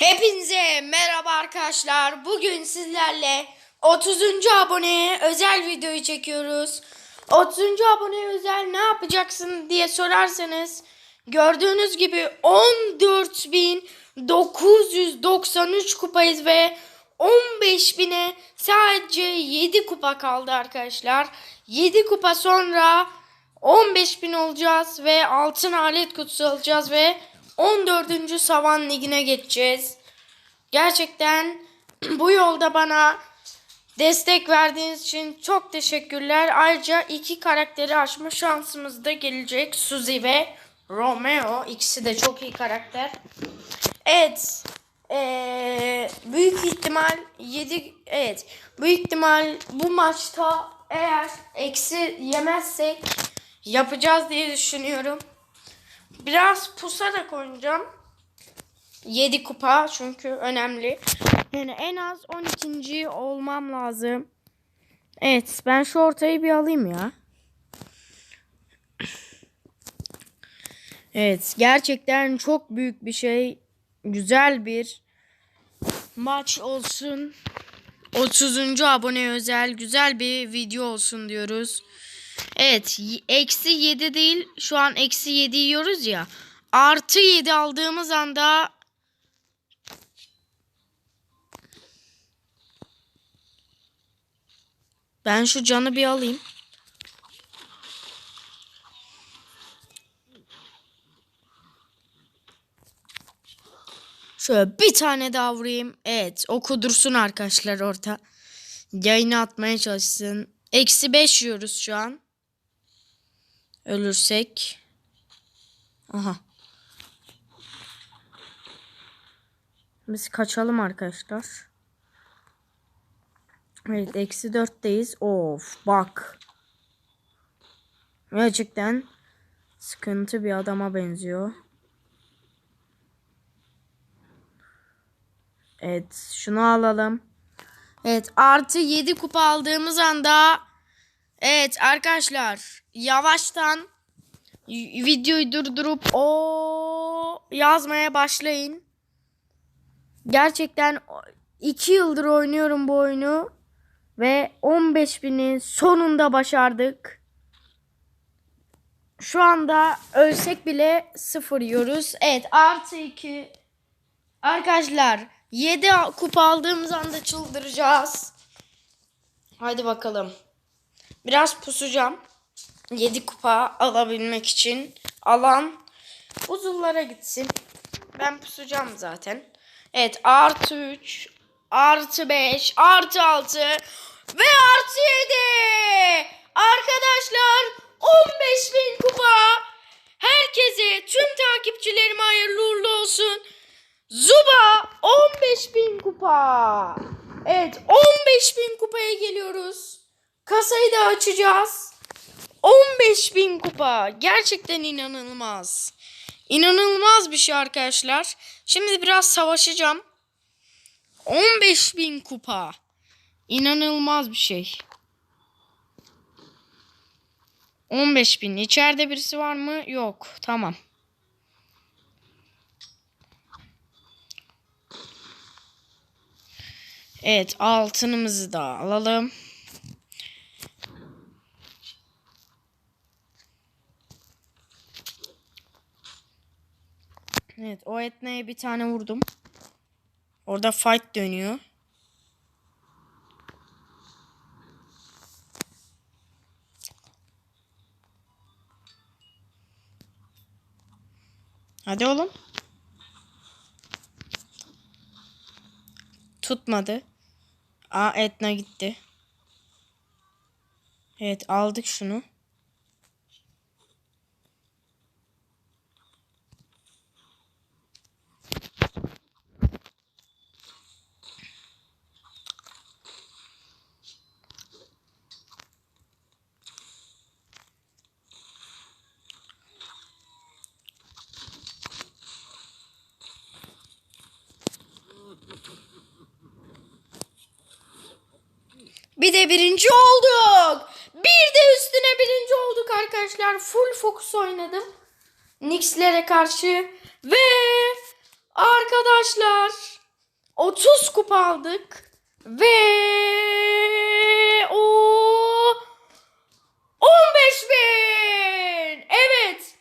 Hepinize merhaba arkadaşlar. Bugün sizlerle 30. aboneye özel videoyu çekiyoruz. 30. aboneye özel ne yapacaksın diye sorarsanız gördüğünüz gibi 14.993 kupayız ve 15.000'e sadece 7 kupa kaldı arkadaşlar. 7 kupa sonra 15.000 olacağız ve altın alet kutusu alacağız ve 14. Savan Ligi'ne geçeceğiz. Gerçekten bu yolda bana destek verdiğiniz için çok teşekkürler. Ayrıca iki karakteri açma şansımız da gelecek. Suzy ve Romeo. İkisi de çok iyi karakter. Evet. Ee, büyük ihtimal 7 evet büyük ihtimal bu maçta eğer eksi yemezsek yapacağız diye düşünüyorum. Biraz pusarak oynayacağım. 7 kupa çünkü önemli. Yani en az 12. olmam lazım. Evet ben şu ortayı bir alayım ya. Evet gerçekten çok büyük bir şey. Güzel bir maç olsun. 30. abone özel güzel bir video olsun diyoruz. Evet eksi 7 değil şu an eksi 7 yiyoruz ya. Artı 7 aldığımız anda ben şu canı bir alayım. Şöyle bir tane daha vurayım. Evet o kudursun arkadaşlar orta. Yayını atmaya çalışsın. Eksi 5 yiyoruz şu an. Ölürsek. Aha. Biz kaçalım arkadaşlar. Evet eksi dörtteyiz. Of bak. Gerçekten sıkıntı bir adama benziyor. Evet şunu alalım. Evet artı 7 kupa aldığımız anda evet arkadaşlar yavaştan videoyu durdurup o yazmaya başlayın. Gerçekten 2 yıldır oynuyorum bu oyunu ve 15.000'i sonunda başardık. Şu anda ölsek bile sıfır yiyoruz. Evet artı 2 Arkadaşlar 7 kupa aldığımız anda çıldıracağız. Hadi bakalım. Biraz pusacağım. 7 kupa alabilmek için. Alan uzunlara gitsin. Ben pusacağım zaten. Evet artı 3 artı 5 artı 6 ve artı 7. Arkadaşlar 15.000 kupa. Herkese tüm takipçilerime hayırlı uğurlu olsun. Zuba 15.000 kupa. Evet 15.000 kupaya geliyoruz. Kasayı da açacağız. 15.000 kupa. Gerçekten inanılmaz. İnanılmaz bir şey arkadaşlar. Şimdi biraz savaşacağım. 15.000 kupa. İnanılmaz bir şey. 15.000. İçeride birisi var mı? Yok. Tamam. Evet altınımızı da alalım. Evet o etneye bir tane vurdum. Orada fight dönüyor. Hadi oğlum. Tutmadı. Aa Etna gitti. Evet aldık şunu. Bir de birinci olduk. Bir de üstüne birinci olduk arkadaşlar. Full fokus oynadım. Nix'lere karşı. Ve arkadaşlar kupa aldık. Ve o 15 bin. Evet.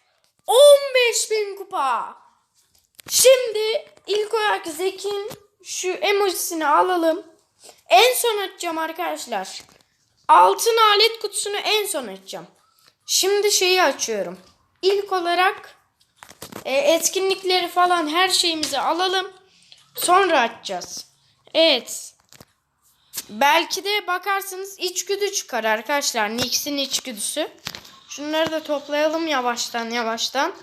15 bin kupa. Şimdi ilk olarak Zek'in şu emojisini alalım. En son açacağım arkadaşlar. Altın alet kutusunu en son açacağım. Şimdi şeyi açıyorum. İlk olarak e, etkinlikleri falan her şeyimizi alalım. Sonra açacağız. Evet. Belki de bakarsınız içgüdü çıkar arkadaşlar. Nix'in içgüdüsü. Şunları da toplayalım yavaştan yavaştan.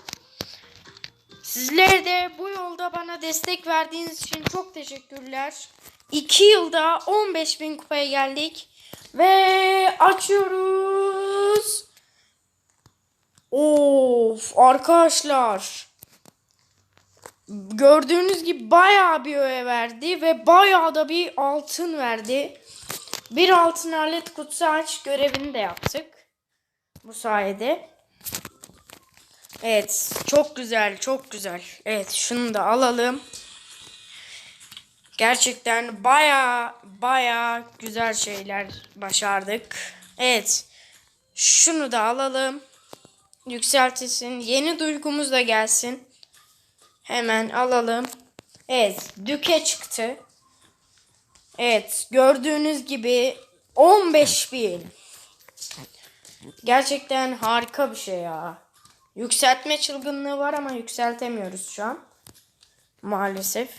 Sizler de bu yolda bana destek verdiğiniz için çok teşekkürler. 2 yılda 15 bin kupaya geldik. Ve açıyoruz. Of arkadaşlar. Gördüğünüz gibi bayağı bir öğe verdi ve bayağı da bir altın verdi. Bir altın alet kutusu aç görevini de yaptık. Bu sayede. Evet çok güzel çok güzel. Evet şunu da alalım. Gerçekten baya baya güzel şeyler başardık. Evet şunu da alalım. Yükseltilsin. Yeni duygumuz da gelsin. Hemen alalım. Evet düke çıktı. Evet gördüğünüz gibi 15 bin. Gerçekten harika bir şey ya. Yükseltme çılgınlığı var ama yükseltemiyoruz şu an. Maalesef.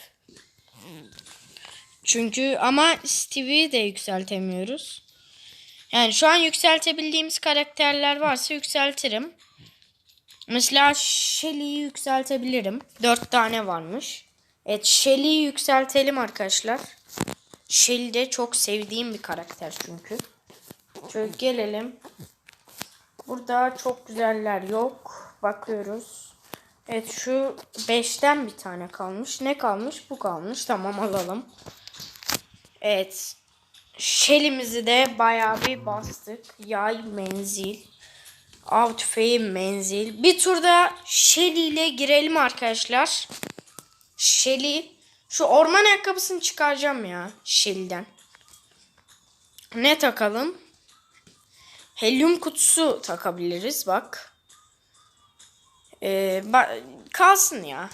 Çünkü ama Stevie'yi de yükseltemiyoruz. Yani şu an yükseltebildiğimiz karakterler varsa yükseltirim. Mesela Shelly'yi yükseltebilirim. 4 tane varmış. Evet Shelly'yi yükseltelim arkadaşlar. Shelly de çok sevdiğim bir karakter çünkü. Şöyle gelelim. Burada çok güzeller yok. Bakıyoruz. Evet şu 5'ten bir tane kalmış. Ne kalmış? Bu kalmış. Tamam alalım. Evet. Şelimizi de bayağı bir bastık. Yay menzil. Av tüfeği menzil. Bir turda Shelly ile girelim arkadaşlar. Shelly. Şu orman ayakkabısını çıkaracağım ya. Shelly'den. Ne takalım? Helyum kutusu takabiliriz bak. Ee, ba- kalsın ya.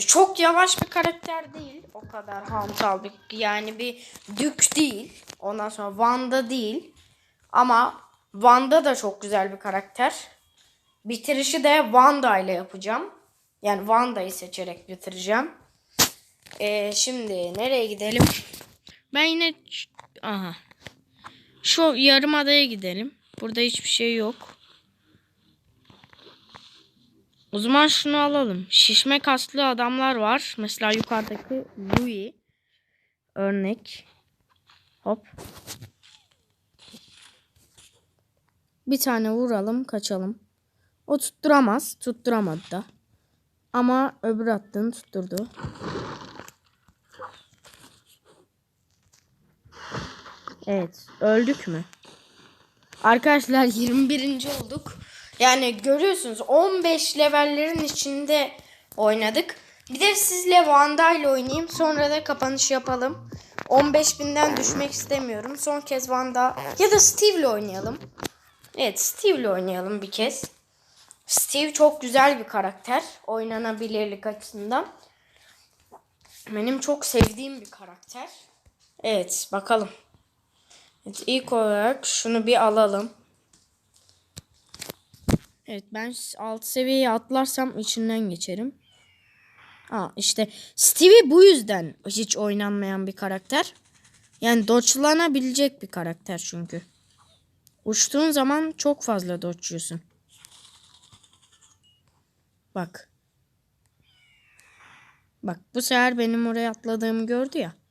Çok yavaş bir karakter değil. O kadar hantal bir yani bir dük değil. Ondan sonra Wanda değil. Ama Wanda da çok güzel bir karakter. Bitirişi de Wanda ile yapacağım. Yani Wanda'yı seçerek bitireceğim. Ee, şimdi nereye gidelim? Ben yine aha. Şu yarım adaya gidelim. Burada hiçbir şey yok. O zaman şunu alalım. Şişme kaslı adamlar var. Mesela yukarıdaki Louis. Örnek. Hop. Bir tane vuralım kaçalım. O tutturamaz. Tutturamadı da. Ama öbür attığını tutturdu. Evet. Öldük mü? Arkadaşlar 21. olduk. Yani görüyorsunuz 15 levellerin içinde oynadık. Bir de sizle Wanda ile oynayayım. Sonra da kapanış yapalım. 15.000'den düşmek istemiyorum. Son kez Wanda ya da Steve ile oynayalım. Evet Steve ile oynayalım bir kez. Steve çok güzel bir karakter. Oynanabilirlik açısından. Benim çok sevdiğim bir karakter. Evet bakalım. Evet, ilk olarak şunu bir alalım. Evet ben alt seviyeye atlarsam içinden geçerim. Ha işte Stevie bu yüzden hiç oynanmayan bir karakter. Yani dodge'lanabilecek bir karakter çünkü. Uçtuğun zaman çok fazla dodge'luyorsun. Bak. Bak bu sefer benim oraya atladığımı gördü ya.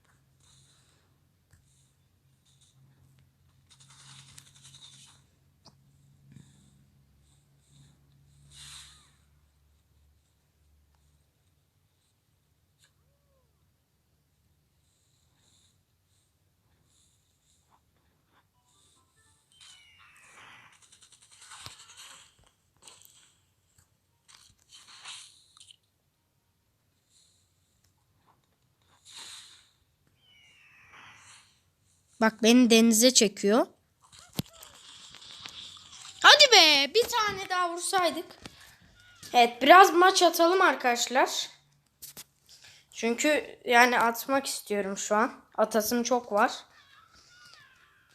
Bak beni denize çekiyor. Hadi be bir tane daha vursaydık. Evet biraz maç atalım arkadaşlar. Çünkü yani atmak istiyorum şu an. Atasım çok var.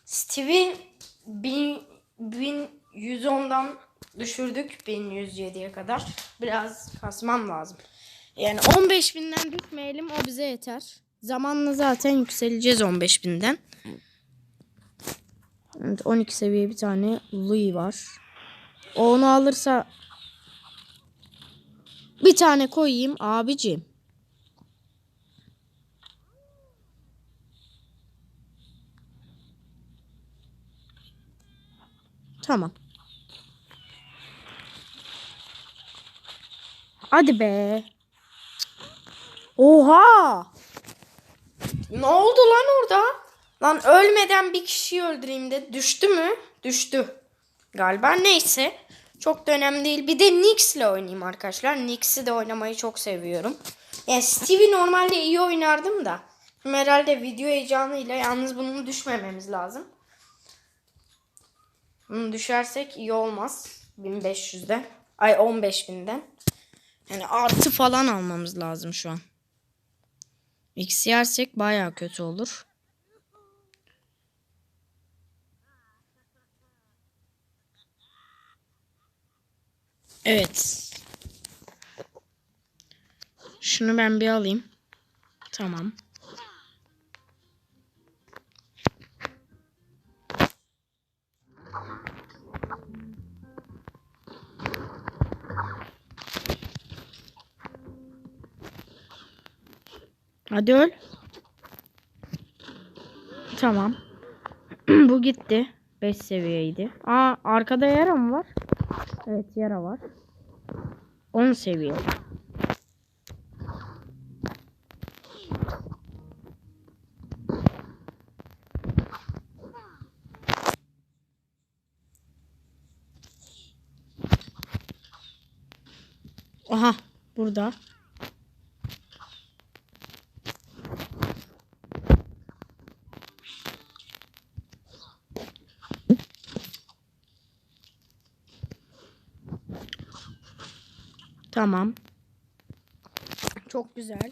Steve'i 1110'dan düşürdük 1107'ye kadar. Biraz kasmam lazım. Yani 15.000'den düşmeyelim o bize yeter. Zamanla zaten yükseleceğiz 15.000'den. Evet, 12 seviye bir tane Louis var. O onu alırsa bir tane koyayım abicim. Tamam. Hadi be. Oha! Ne oldu lan orada? Lan ölmeden bir kişiyi öldüreyim de düştü mü? Düştü. Galiba neyse. Çok da önemli değil. Bir de Nyx'le oynayayım arkadaşlar. Nyx'i de oynamayı çok seviyorum. Yani Steve'i normalde iyi oynardım da. Şimdi herhalde video heyecanıyla yalnız bunun düşmememiz lazım. Bunu düşersek iyi olmaz. 1500'den. Ay 15.000'den. Yani artı falan almamız lazım şu an. X yersek baya kötü olur. Evet. Şunu ben bir alayım. Tamam. Hadi öl. Tamam. Bu gitti. 5 seviyeydi. Aa arkada yara mı var? Evet yara var. 10 seviye. Aha burada. Tamam. Çok güzel.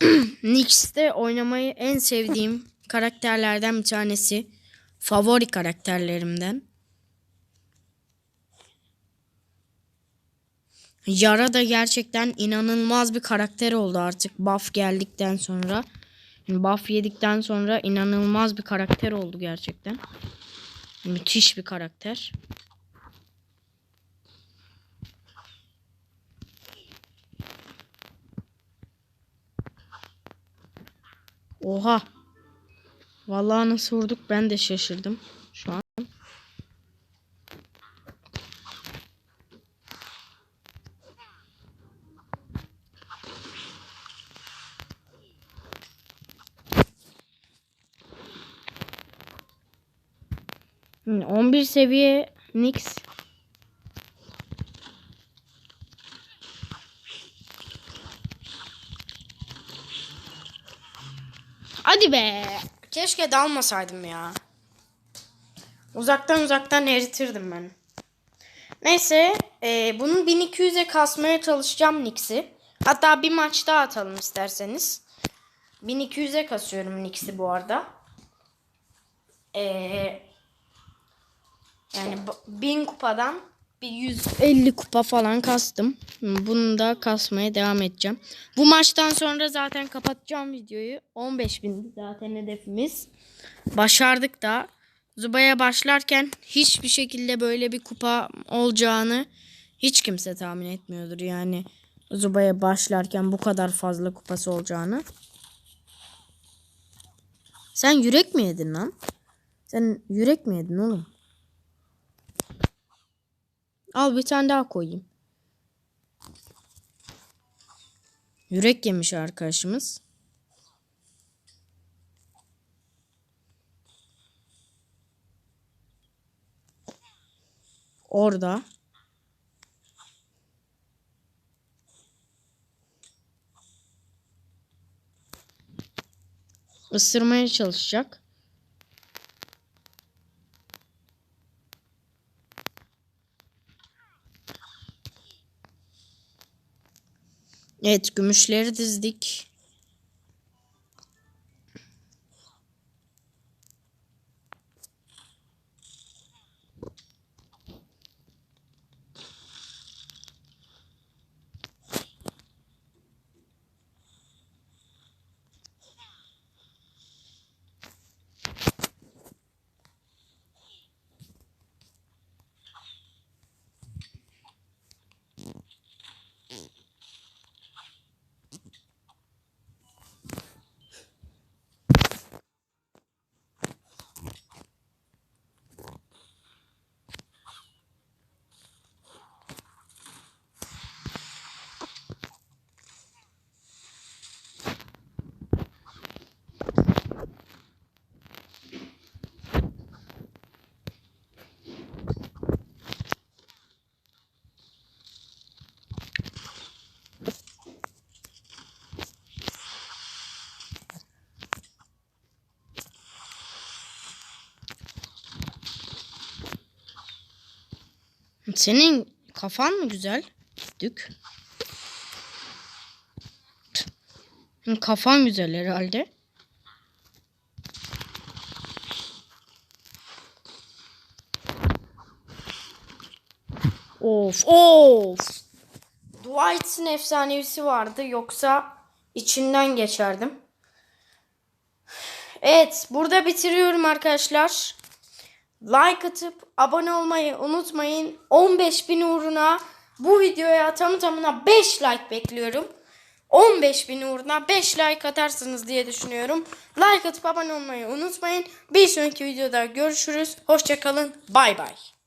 Nyx'te oynamayı en sevdiğim karakterlerden bir tanesi. Favori karakterlerimden. Yara da gerçekten inanılmaz bir karakter oldu artık buff geldikten sonra. Yani buff yedikten sonra inanılmaz bir karakter oldu gerçekten. Müthiş bir karakter. Oha. Vallahi nasıl vurduk ben de şaşırdım şu an. Hmm, 11 seviye Nix. Hadi be. Keşke dalmasaydım ya. Uzaktan uzaktan eritirdim ben. Neyse. E, bunu 1200'e kasmaya çalışacağım Nix'i. Hatta bir maç daha atalım isterseniz. 1200'e kasıyorum Nix'i bu arada. E, yani 1000 kupadan bir 150 kupa falan kastım. Bunu da kasmaya devam edeceğim. Bu maçtan sonra zaten kapatacağım videoyu. 15.000 zaten hedefimiz. Başardık da. Zuba'ya başlarken hiçbir şekilde böyle bir kupa olacağını hiç kimse tahmin etmiyordur. Yani Zuba'ya başlarken bu kadar fazla kupası olacağını. Sen yürek mi yedin lan? Sen yürek mi yedin oğlum? Al bir tane daha koyayım. Yürek yemiş arkadaşımız. Orada. Isırmaya çalışacak. Evet gümüşleri dizdik. Senin kafan mı güzel? Dük. Kafan güzel herhalde. Of of. Dwight'ın efsanevisi vardı yoksa içinden geçerdim. Evet burada bitiriyorum arkadaşlar. Like atıp abone olmayı unutmayın. 15 bin uğruna bu videoya tamı tamına 5 like bekliyorum. 15 bin uğruna 5 like atarsınız diye düşünüyorum. Like atıp abone olmayı unutmayın. Bir sonraki videoda görüşürüz. Hoşçakalın. Bay bay.